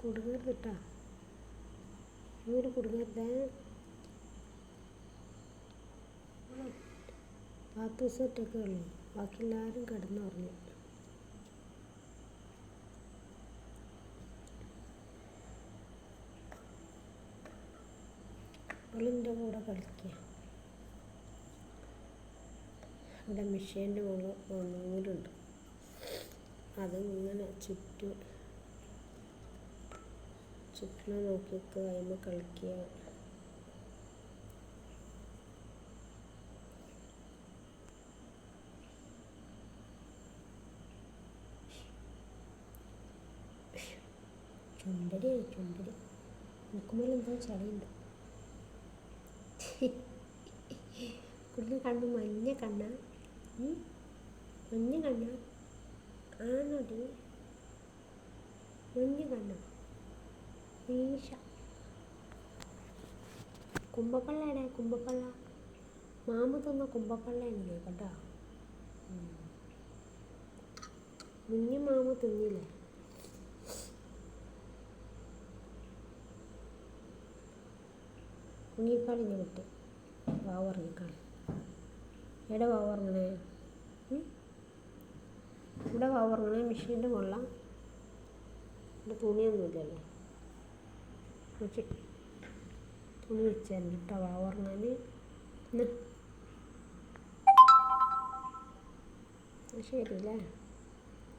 കുടുങ്ങരുത് കേട്ടോ. അങ്ങനെ കൊടുക്കരുതേ. പത്ത് ദിവസം ഒറ്റയ്ക്കേ ഉള്ളൂ. ബാക്കി എല്ലാവരും കിടന്നുറങ്ങി കൂടെ കളിക്കുക ഇവിടെ മെഷീന്റെ മുകളിൽ അത് ഇങ്ങനെ ചുറ്റും ചുറ്റിനെ നോക്കിയൊക്കെ അതിന് കളിക്കുക ചുണ്ടടി ചുണ്ടടി. നോക്കുമ്പോൾ എന്തോ ചളിയുണ്ട്. കുഞ്ഞു കണ്ണു മഞ്ഞ കണ്ണ. മഞ്ഞ കണ്ണ. ആണോടി? മഞ്ഞ കണ്ണ. മീശ കുമ്പപ്പള്ളയുടെ കുമ്പപ്പള്ള മാമ തന്ന കുമ്പപ്പള്ളയാണ് കേട്ടോ മുന്നി മാമ തിന്നില്ലേ? ഉറങ്ങിക്കളിഞ്ഞ് വിട്ട്. വാവറങ്ങിക്കാളി എവിടെ വാവറങ്ങണേ ഇവിടെ വാവറങ്ങണേ മെഷീന്റെ മുള്ള ഇവിടെ തുണിയൊന്നുമില്ലല്ലോ വെച്ച് തുണി വെച്ച് തരണം കേട്ടോ വാവ് ഉറങ്ങാൻ ശരി അല്ലേ